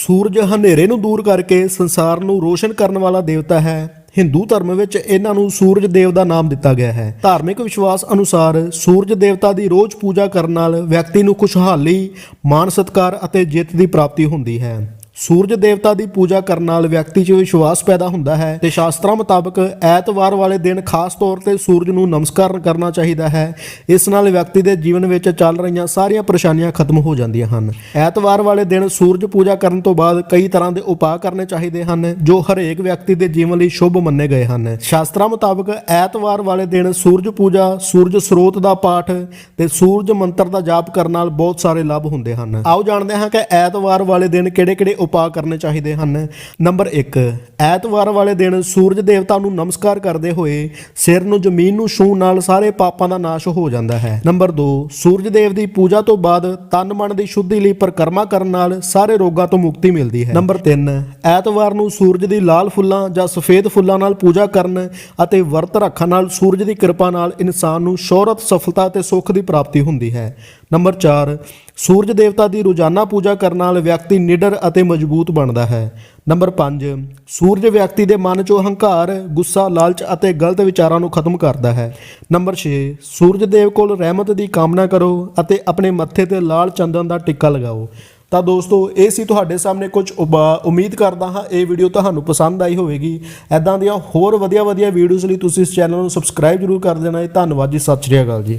ਸੂਰਜ ਹਨੇਰੇ ਨੂੰ ਦੂਰ ਕਰਕੇ ਸੰਸਾਰ ਨੂੰ ਰੋਸ਼ਨ ਕਰਨ ਵਾਲਾ ਦੇਵਤਾ ਹੈ। ਹਿੰਦੂ ਧਰਮ ਵਿੱਚ ਇਹਨਾਂ ਨੂੰ ਸੂਰਜ ਦੇਵ ਦਾ ਨਾਮ ਦਿੱਤਾ ਗਿਆ ਹੈ। ਧਾਰਮਿਕ ਵਿਸ਼ਵਾਸ ਅਨੁਸਾਰ ਸੂਰਜ ਦੇਵਤਾ ਦੀ ਰੋਜ਼ ਪੂਜਾ ਕਰਨ ਨਾਲ ਵਿਅਕਤੀ ਨੂੰ ਖੁਸ਼ਹਾਲੀ, ਮਾਣ ਸਤਿਕਾਰ ਅਤੇ ਜਿੱਤ ਦੀ ਪ੍ਰਾਪਤੀ ਹੁੰਦੀ ਹੈ। ਸੂਰਜ ਦੇਵਤਾ ਦੀ ਪੂਜਾ ਕਰਨ ਨਾਲ ਵਿਅਕਤੀ 'ਚ ਵਿਸ਼ਵਾਸ ਪੈਦਾ ਹੁੰਦਾ ਹੈ ਤੇ ਸ਼ਾਸਤਰਾਂ ਮੁਤਾਬਕ ਐਤਵਾਰ ਵਾਲੇ ਦਿਨ ਖਾਸ ਤੌਰ ਤੇ ਸੂਰਜ ਨੂੰ ਨਮਸਕਾਰ ਕਰਨਾ ਚਾਹੀਦਾ ਹੈ। ਇਸ ਨਾਲ ਵਿਅਕਤੀ ਦੇ ਜੀਵਨ ਵਿੱਚ ਚੱਲ ਰਹੀਆਂ ਸਾਰੀਆਂ ਪਰੇਸ਼ਾਨੀਆਂ ਖਤਮ ਹੋ ਜਾਂਦੀਆਂ ਹਨ। ਐਤਵਾਰ ਵਾਲੇ ਦਿਨ ਸੂਰਜ ਪੂਜਾ ਕਰਨ ਤੋਂ ਬਾਅਦ ਕਈ ਤਰ੍ਹਾਂ ਦੇ ਉਪਾਅ ਕਰਨੇ ਚਾਹੀਦੇ ਹਨ, ਜੋ ਹਰੇਕ ਵਿਅਕਤੀ ਦੇ ਜੀਵਨ ਲਈ ਸ਼ੁਭ ਮੰਨੇ ਗਏ ਹਨ। ਸ਼ਾਸਤਰਾਂ ਮੁਤਾਬਕ ਐਤਵਾਰ ਵਾਲੇ ਦਿਨ ਸੂਰਜ ਪੂਜਾ, ਸੂਰਜ ਸਰੋਤ ਦਾ ਪਾਠ ਤੇ ਸੂਰਜ ਮੰਤਰ ਦਾ ਜਾਪ ਕਰਨ ਨਾਲ ਬਹੁਤ ਸਾਰੇ ਲਾਭ ਹੁੰਦੇ ਹਨ। ਆਓ ਜਾਣਦੇ ਹਾਂ ਕਿ ਐਤਵਾਰ ਵਾਲੇ ਦਿਨ ਕਿਹੜੇ-ਕਿਹੜੇ ਉਪਾਅ ਕਰਨੇ ਚਾਹੀਦੇ ਹਨ। ਨੰਬਰ 1 ਐਤਵਾਰ ਵਾਲੇ ਦਿਨ ਸੂਰਜ ਦੇਵਤਾ ਨੂੰ ਨਮਸਕਾਰ ਕਰਦੇ ਹੋਏ ਸਿਰ ਨੂੰ ਜ਼ਮੀਨ ਨੂੰ ਛੂਹਣ ਨਾਲ ਸਾਰੇ ਪਾਪਾਂ ਦਾ ਨਾਸ਼ ਹੋ ਜਾਂਦਾ ਹੈ। ਨੰਬਰ 2 ਸੂਰਜ ਦੇਵ ਦੀ ਪੂਜਾ ਤੋਂ ਬਾਅਦ ਤਨ ਮਨ ਦੀ ਸ਼ੁੱਧੀ ਲਈ ਪਰਿਕਰਮਾ ਕਰਨ ਨਾਲ ਸਾਰੇ ਰੋਗਾਂ ਤੋਂ ਮੁਕਤੀ ਮਿਲਦੀ ਹੈ। ਨੰਬਰ 3 ਐਤਵਾਰ ਨੂੰ ਸੂਰਜ ਦੀ ਲਾਲ ਫੁੱਲਾਂ ਜਾਂ ਸਫੇਦ ਫੁੱਲਾਂ ਨਾਲ ਪੂਜਾ ਕਰਨ ਅਤੇ ਵਰਤ ਰੱਖਣ ਨਾਲ ਸੂਰਜ ਦੀ ਕਿਰਪਾ ਨਾਲ ਇਨਸਾਨ ਨੂੰ ਸ਼ੋਹਰਤ, ਸਫਲਤਾ ਅਤੇ ਸੁੱਖ ਦੀ ਪ੍ਰਾਪਤੀ ਹੁੰਦੀ ਹੈ। ਨੰਬਰ 4 ਸੂਰਜ ਦੇਵਤਾ ਦੀ ਰੋਜ਼ਾਨਾ ਪੂਜਾ ਕਰਨ ਨਾਲ ਵਿਅਕਤੀ ਨਿਡਰ ਅਤੇ ਮਜ਼ਬੂਤ ਬਣਦਾ ਹੈ। ਨੰਬਰ 5 ਸੂਰਜ ਵਿਅਕਤੀ ਦੇ ਮਨ 'ਚੋਂ ਹੰਕਾਰ ਗੁੱਸਾ, ਲਾਲਚ ਅਤੇ ਗਲਤ ਵਿਚਾਰਾਂ ਨੂੰ ਖਤਮ ਕਰਦਾ ਹੈ। ਨੰਬਰ 6 ਸੂਰਜ ਦੇਵ ਕੋਲ ਰਹਿਮਤ ਦੀ ਕਾਮਨਾ ਕਰੋ ਅਤੇ ਆਪਣੇ ਮੱਥੇ ਤੇ ਲਾਲ ਚੰਦਨ ਦਾ ਟਿੱਕਾ ਲਗਾਓ। ਤਾਂ ਦੋਸਤੋ, ਇਹ ਸੀ ਤੁਹਾਡੇ ਸਾਹਮਣੇ ਕੁਝ ਉਬਾ- ਉਮੀਦ ਕਰਦਾ ਹਾਂ ਇਹ ਵੀਡੀਓ ਤੁਹਾਨੂੰ ਪਸੰਦ ਆਈ ਹੋਵੇਗੀ। ਐਦਾਂ ਦੀਆਂ ਹੋਰ ਵਧੀਆ ਵਧੀਆ ਵੀਡੀਓਜ਼ ਲਈ ਤੁਸੀਂ ਇਸ ਚੈਨਲ ਨੂੰ ਸਬਸਕ੍ਰਾਈਬ ਜ਼ਰੂਰ ਕਰ ਦੇਣਾ ਜੀ। ਧੰਨਵਾਦ ਜੀ। ਸਤਿ ਸ਼੍ਰੀ ਅਕਾਲ ਜੀ।